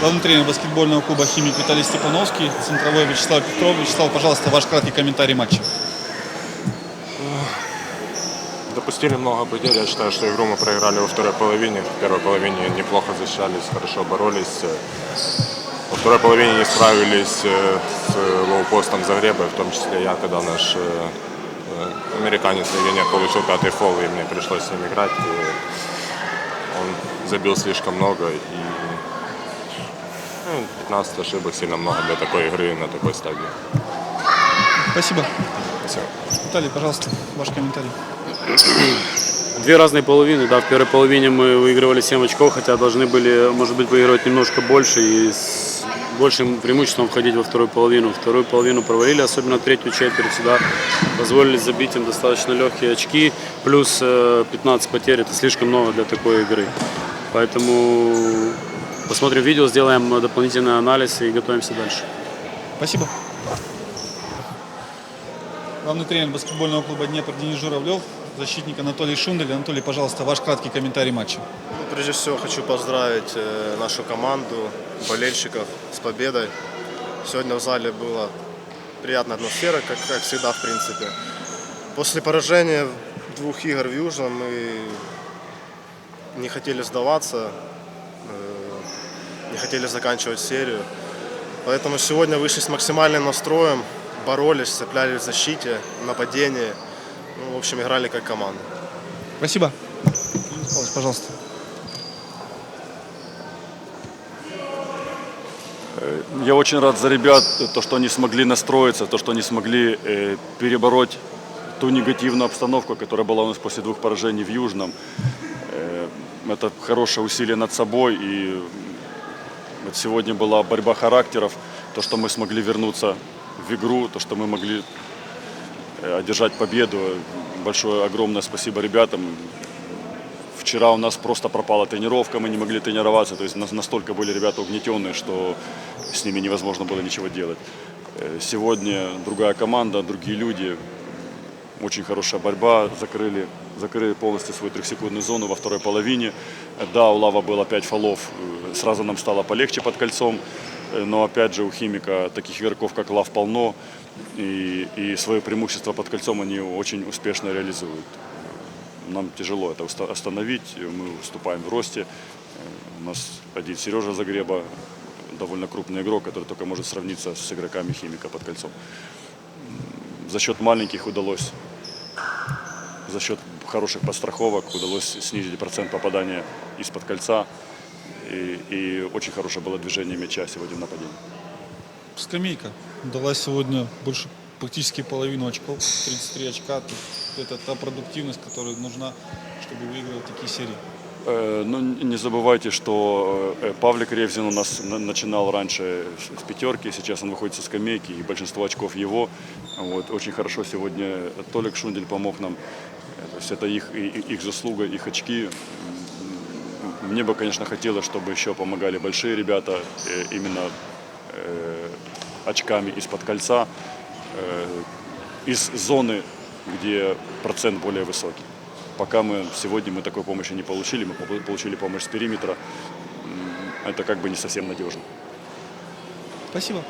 Главный тренер баскетбольного клуба «Химик» Виталий Степановский, центровой Вячеслав Петров. Вячеслав, пожалуйста, ваш краткий комментарий матча. Допустили много потерь. Я считаю, что игру мы проиграли во второй половине. В первой половине неплохо защищались, хорошо боролись. Во второй половине не справились э, с лоупостом Загреба, в том числе я, когда наш э, э, американец Левинер получил пятый фол, и мне пришлось с ним играть. Он забил слишком много, и ну, 15 ошибок сильно много для такой игры на такой стадии. Спасибо. Спасибо. Виталий, пожалуйста, ваш комментарий. Две разные половины, да, в первой половине мы выигрывали 7 очков, хотя должны были, может быть, выигрывать немножко больше и с большим преимуществом входить во вторую половину. Вторую половину провалили, особенно третью четверть сюда позволили забить им достаточно легкие очки, плюс э, 15 потерь, это слишком много для такой игры. Поэтому посмотрим видео, сделаем дополнительный анализ и готовимся дальше. Спасибо. Главный тренер баскетбольного клуба «Днепр» Денис Журавлев, защитник Анатолий Шундель. Анатолий, пожалуйста, ваш краткий комментарий матча. Ну, Прежде всего хочу поздравить э, нашу команду, болельщиков с победой. Сегодня в зале была приятная атмосфера, как, как всегда, в принципе. После поражения двух игр в Южном мы не хотели сдаваться, э, не хотели заканчивать серию. Поэтому сегодня вышли с максимальным настроем, боролись, цеплялись в защите, нападении. Ну, в общем, играли как команда. Спасибо. Павлович, пожалуйста. Я очень рад за ребят, то, что они смогли настроиться, то, что они смогли э, перебороть ту негативную обстановку, которая была у нас после двух поражений в Южном. Э, это хорошее усилие над собой. И вот сегодня была борьба характеров. То, что мы смогли вернуться в игру, то, что мы могли э, одержать победу. Большое, огромное спасибо ребятам. Вчера у нас просто пропала тренировка, мы не могли тренироваться, то есть нас- настолько были ребята угнетенные, что с ними невозможно было ничего делать. Э, Сегодня другая команда, другие люди, очень хорошая борьба, закрыли, закрыли полностью свою трехсекундную зону во второй половине. Да, у Лава было 5 фолов, э, сразу нам стало полегче под кольцом, Э, но опять же у Химика таких игроков, как Лав, полно, и, и свое преимущество под кольцом они очень успешно реализуют нам тяжело это остановить. Мы выступаем в росте. Э, У нас один Сережа Загреба, довольно крупный игрок, который только может сравниться с игроками химика под кольцом. За счет маленьких удалось, за счет хороших подстраховок удалось снизить процент попадания из-под кольца. И, и очень хорошее было движение мяча сегодня в нападении. Скамейка дала сегодня больше практически половину очков, 33 очка. Это та продуктивность, которая нужна, чтобы выигрывать такие серии. Э, Ну, не забывайте, что э, Павлик Ревзин у нас на- начинал раньше с пятерки, сейчас он выходит со скамейки, и большинство очков его. Вот, очень хорошо сегодня Толик Шундель помог нам. То есть это их, их заслуга, их очки. Мне бы, конечно, хотелось, чтобы еще помогали большие ребята э, именно э, очками из-под кольца, э, из зоны, где процент более высокий. Пока мы сегодня мы такой помощи не получили, мы по- получили помощь с периметра. Это как бы не совсем надежно. Спасибо.